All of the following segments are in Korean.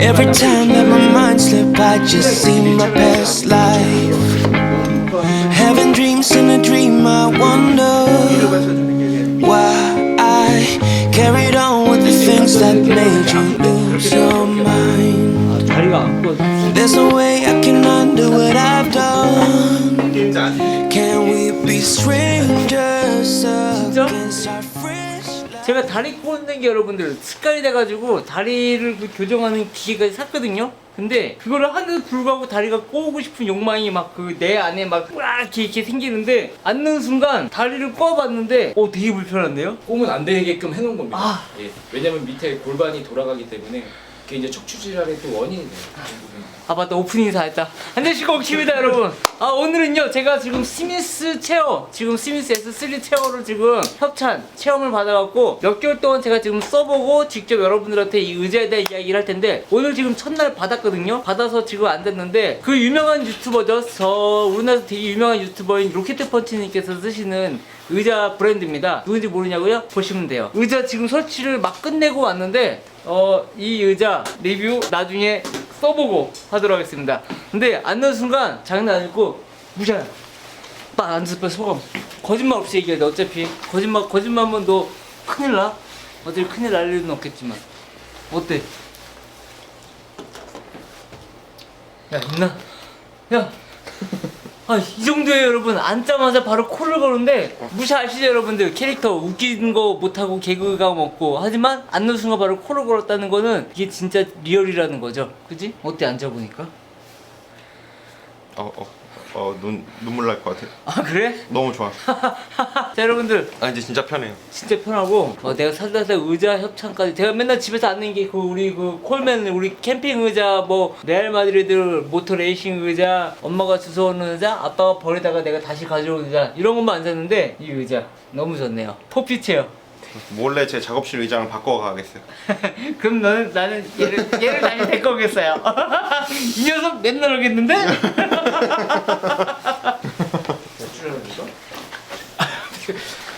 Every time that my mind slips, I just see my past life. Having dreams in a dream, I wonder why I carried on with the things that made you lose your mind. There's no way I can undo what I've done. Can we be strangers against our 제가 다리 꽂는 게 여러분들 습관이 돼가지고 다리를 그 교정하는 기계까지 샀거든요. 근데 그거를 하는데도 불구하고 다리가 꼬고 싶은 욕망이 막 그 내 안에 막 이렇게, 이렇게 생기는데 앉는 순간 다리를 꼬아봤는데 어 되게 불편한데요? 꽁은 안 되게끔 해놓은 겁니다. 아. 예. 왜냐면 밑에 골반이 돌아가기 때문에 그게 이제 척추 질환의 또 원인이 돼요. 부분이. 아 맞다. 오프닝 다 했다. 안녕하십니까 옥입니다 여러분. 아 오늘은요 제가 지금 스미스 체어 지금 스미스 S3 체어를 지금 협찬 체험을 받아갖고 몇 개월 동안 제가 지금 써보고 직접 여러분들한테 이 의자에 대한 이야기를 할 텐데 오늘 지금 첫날 받았거든요. 받아서 지금 안 됐는데 그 유명한 유튜버죠. 저 우리나라에서 되게 유명한 유튜버인 로켓펀치님께서 쓰시는 의자 브랜드입니다. 누군지 모르냐고요? 보시면 돼요. 의자 지금 설치를 막 끝내고 왔는데 어 이 의자 리뷰 나중에 써보고 하도록 하겠습니다. 근데 앉는 순간 장난 아니고 무시해. 딱 앉았을 때 소감. 거짓말 없이 얘기해야 돼. 어차피 거짓말 거짓말하면 너 큰일 나. 어차피 큰일 날 일은 없겠지만 어때? 야 있나? 야. 아, 이 정도에 여러분 앉자마자 바로 코를 고는데 무시하시죠 여러분들 캐릭터 웃기는 거 못하고 개그가 없고 하지만 앉는 순간 바로 코를 골았다는 거는 이게 진짜 리얼이라는 거죠 그지? 어때 앉아보니까? 어, 어, 어, 눈, 눈물 날 것 같아요. 아 그래? 너무 좋아. 자 여러분들 아, 이제 진짜 편해요. 진짜 편하고 어, 내가 살다 살다 의자 협찬까지 제가 맨날 집에서 앉는 게 그 우리 그 콜맨 우리 캠핑 의자 뭐 레알 마드리드 모터 레이싱 의자 엄마가 주워오는 의자 아빠가 버리다가 내가 다시 가져온 의자 이런 것만 앉았는데 이 의자 너무 좋네요 포피 체어 몰래 제 작업실 의장을 바꿔 가겠어요. 그럼 너는 나는 얘를 얘를 다시 데리고 오겠어요 이 녀석 맨날 오겠는데?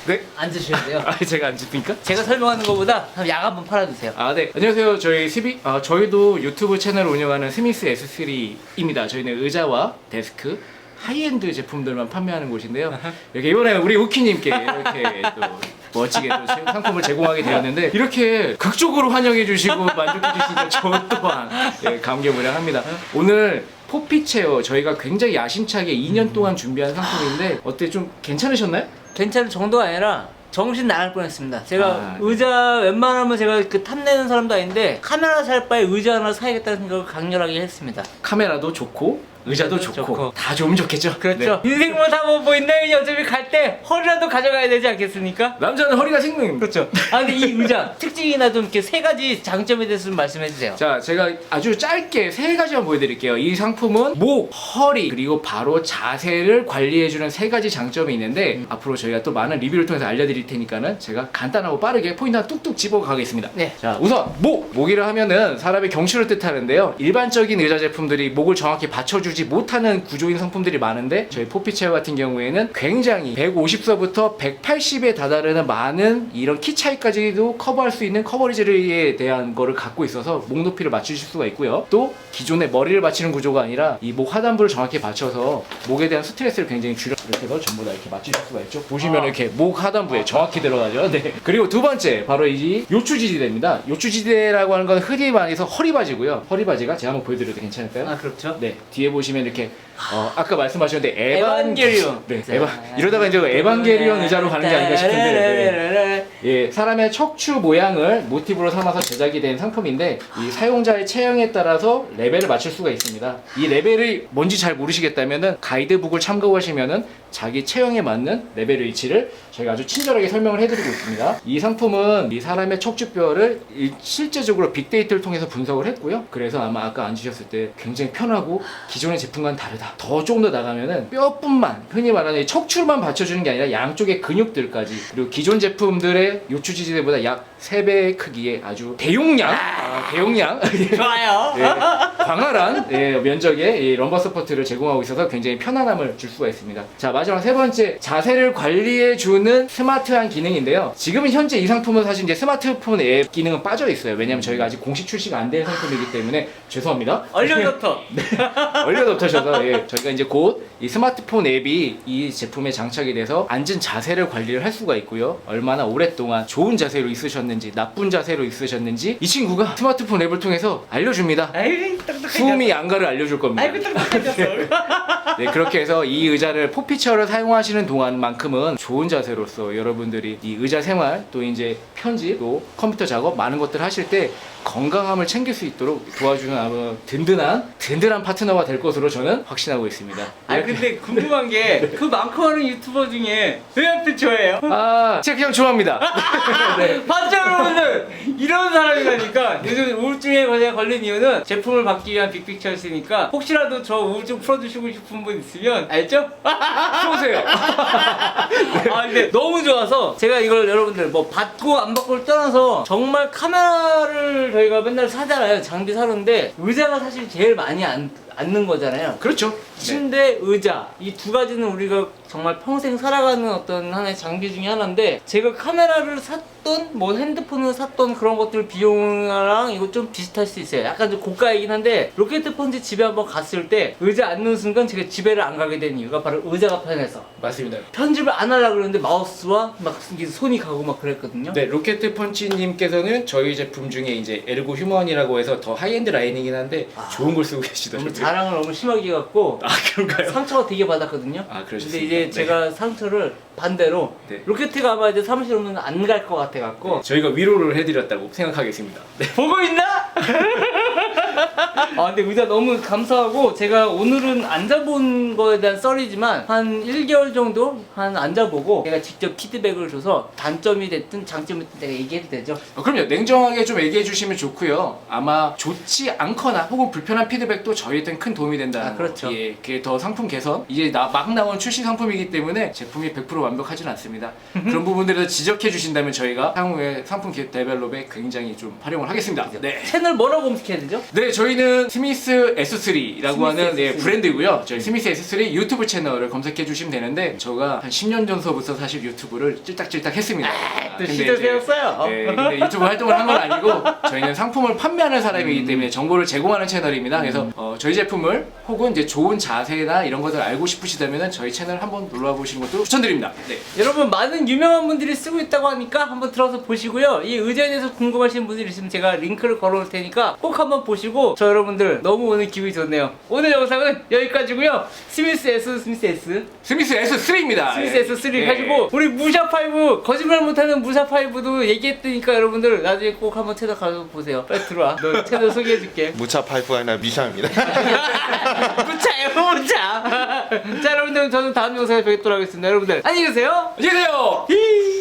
네? 앉으셔야 돼요 아 제가 안 짚니까? 제가 설명하는 것보다 한번 약 한번 팔아주세요 아, 네. 안녕하세요. 저희 스비, 아, 저희도 유튜브 채널을 운영하는 스미스 S3입니다. 저희는 의자와 데스크, 하이엔드 제품들만 판매하는 곳인데요. 이렇게 이번에 우리 우키님께 이렇게 또 멋지게 또 제- 상품을 제공하게 되었는데 이렇게 극적으로 환영해 주시고 만족해 주시니까 저 또한 예, 감개무량합니다. 오늘 포피 체어 저희가 굉장히 야심차게 2년 동안 준비한 상품인데 어때 좀 괜찮으셨나요? 괜찮은 정도가 아니라 정신 나갈 뻔했습니다. 제가 아, 네. 의자 웬만하면 제가 그 탐내는 사람도 아닌데 카메라 살 바에 의자 하나 사야겠다는 생각을 강렬하게 했습니다. 카메라도 좋고 의자도 좋고, 좋고. 다 좋으면 좋겠죠. 그렇죠. 네. 인생 뭐다뭐 있나요? 어차피 갈때 허리라도 가져가야 되지 않겠습니까? 남자는 허리가 생명입니다. 그렇죠. 아 근데 이 의자 특징이나 좀 이렇게 세 가지 장점에 대해서 좀 말씀해 주세요. 자, 제가 아주 짧게 세 가지만 보여드릴게요. 이 상품은 목, 허리, 그리고 바로 자세를 관리해주는 세 가지 장점이 있는데 앞으로 저희가 또 많은 리뷰를 통해서 알려드릴 테니까는 제가 간단하고 빠르게 포인트 하나 뚝뚝 집어 가겠습니다. 네. 자, 우선 목! 목이라 하면은 사람의 경추를 뜻하는데요. 일반적인 의자 제품들이 목을 정확히 받쳐주 지 못하는 구조인 상품들이 많은데 저희 포피체어 같은 경우에는 굉장히 150서부터 180에 다다르는 많은 이런 키 차이까지도 커버할 수 있는 커버리지에 대한 거를 갖고 있어서 목 높이를 맞추실 수가 있고요. 또 기존의 머리를 받치는 구조가 아니라 이 목 하단부를 정확히 받쳐서 목에 대한 스트레스를 굉장히 줄여 이렇게 해서 전부 다 이렇게 맞추실 수가 있죠. 보시면 아. 이렇게 목 하단부에 정확히 들어가죠. 네. 그리고 두 번째 바로 이 요추지지대입니다. 요추지대라고 하는 건 흔히 말해서 허리바지고요. 허리바지가 제가 한번 보여드려도 괜찮을까요? 아 그렇죠. 네 뒤에 보시면 이렇게 어, 아까 말씀하셨는데 에반 에반게리온. 네 에반 이러다가 이제 에반게리온 의자로 가는 게 아닌가 싶은데 네. 예 사람의 척추 모양을 모티브로 삼아서 제작이 된 상품인데 이 사용자의 체형에 따라서 레벨을 맞출 수가 있습니다 이 레벨이 뭔지 잘 모르시겠다면은 가이드북을 참고하시면은 자기 체형에 맞는 레벨 위치를 저희가 아주 친절하게 설명을 해드리고 있습니다. 이 상품은 이 사람의 척추뼈를 이- 실제적으로 빅데이터를 통해서 분석을 했고요. 그래서 아마 아까 앉으셨을 때 굉장히 편하고 기존의 제품과는 다르다. 더 조금 더 나가면은 뼈뿐만 흔히 말하는 이 척추만 받쳐주는 게 아니라 양쪽의 근육들까지 그리고 기존 제품들의 요추지지대보다 약 3배의 크기의 아주 대용량 아, 대용량 좋아요. 예, 광활한 예, 면적의 이 럼버 서포트를 제공하고 있어서 굉장히 편안함을 줄 수가 있습니다. 자 마지막 세 번째 자세를 관리해 주는 스마트한 기능인데요. 지금은 현재 이 상품은 사실 이제 스마트폰 앱 기능은 빠져 있어요. 왜냐면 저희가 아직 공식 출시가 안 된 상품이기 때문에 죄송합니다. 얼려놓터. 얼려놓으셔서 예, 저희가 이제 곧 이 스마트폰 앱이 이 제품에 장착이 돼서 앉은 자세를 관리를 할 수가 있고요. 얼마나 오랫동안 좋은 자세로 있으셨는지 나쁜 자세로 있으셨는지 이 친구가 스마트폰 앱을 통해서 알려줍니다. 수음이 양가를 알려줄 겁니다. 아이고. 네, 그렇게 해서 이 의자를 포피처를 사용하시는 동안만큼은 좋은 자세로서 여러분들이 이 의자 생활 또 이제 편집 또 컴퓨터 작업 많은 것들 하실 때 건강함을 챙길 수 있도록 도와주는 아주 든든한 든든한 파트너가 될 것으로 저는 확신하고 있습니다. 아 근데 궁금한 게 그 많고 많은 유튜버 중에 왜 하필 저예요? 아, 제가 그냥 좋아합니다. 네. 봤죠 여러분들 이런 사람이라니까 요즘 우울증에 걸린 이유는 제품을 받기 위한 빅픽처였으니까 혹시라도 저 우울증 풀어주시고 싶은 분 있으면 알죠? 쏘세요. 아 근데 너무 좋아서 제가 이걸 여러분들 뭐 받고 안 받고를 떠나서 정말 카메라를 저희가 맨날 사잖아요 장비 사는데 의자가 사실 제일 많이 안, 앉는 거잖아요. 그렇죠. 침대, 의자. 이 두 가지는 우리가 정말 평생 살아가는 어떤 하나의 장비 중에 하나인데 제가 카메라를 샀던 뭐 핸드폰을 샀던 그런 것들 비용이랑 이거 좀 비슷할 수 있어요. 약간 좀 고가이긴 한데 로켓 펀치 집에 한번 갔을 때 의자 앉는 순간 제가 집에를 안 가게 된 이유가 바로 의자가 편해서. 맞습니다. 편집을 안 하려고 그러는데 마우스와 막 이게 손이 가고 막 그랬거든요. 네, 로켓 펀치님께서는 저희 제품 중에 이제 에르고 휴먼이라고 해서 더 하이엔드 라인이긴 한데 좋은 걸 쓰고 계시더라고요. 자랑을 너무 심하게 해갖고 아, 그런가요? 상처가 되게 받았거든요. 아, 그러셨습니까? 근데 이제 네. 제가 상처를 반대로 네. 로켓가 아마 이제 사무실 오면 안 갈 것 같아갖고 저희가 위로를 해드렸다고 생각하겠습니다. 네. 보고 있나? 아 근데 의자 너무 감사하고 제가 오늘은 앉아본 거에 대한 썰이지만 한 1개월 정도 한 앉아보고 제가 직접 피드백을 줘서 단점이 됐든 장점이 됐든 내가 얘기해도 되죠? 어, 그럼요. 냉정하게 좀 얘기해 주시면 좋고요. 아마 좋지 않거나 혹은 불편한 피드백도 저희한테는 큰 도움이 된다는 아, 그렇죠. 거. 예, 그게 더 상품 개선. 이제 나, 막 나온 출시 상품이기 때문에 제품이 100% 완벽하진 않습니다. 그런 부분들에서 지적해 주신다면 저희가 향후에 상품 개- 데벨롭에 굉장히 좀 활용을 하겠습니다. 네. 채널 뭐라고 검색해야 되죠? 네, 저희는 스미스 S3라고 스미스 하는 예, S3. 브랜드고요. 저희 스미스 S3 유튜브 채널을 검색해 주시면 되는데 제가 한 10년 전서부터 사실 유튜브를 찔딱찔딱 했습니다. 근데 이제 세웠어요. 네, 근데 유튜브 활동을 한 건 아니고 저희는 상품을 판매하는 사람이기 때문에 정보를 제공하는 채널입니다. 그래서 어, 저희 제품을 혹은 이제 좋은 자세나 이런 것을 알고 싶으시다면 저희 채널 한번 놀러 보시는 것도 추천드립니다. 네. 여러분 많은 유명한 분들이 쓰고 있다고 하니까 한번 들어서 보시고요. 이 의자에 대해서 궁금하신 분들 있으면 제가 링크를 걸어놓을 테니까 꼭 한번 보시고 저 여러분들 너무 오늘 기분이 좋네요. 오늘 영상은 여기까지고요. 스미스 S 스미스 S 스미스 S3입니다. 스미스 S3 가지고 우리 무샤 5 거짓말 못하는 무샤 5도 얘기했으니까 여러분들 나중에 꼭 한번 채널 가서 보세요. 빨리 들어와. 너 채널 소개해줄게. 무차 파이프가 아니라 미샤입니다. 무차예요 무차. 자 여러분들 저는 다음 영상에 뵙도록 하겠습니다. 여러분들 안녕히 계세요. 안녕히 계세요. 히!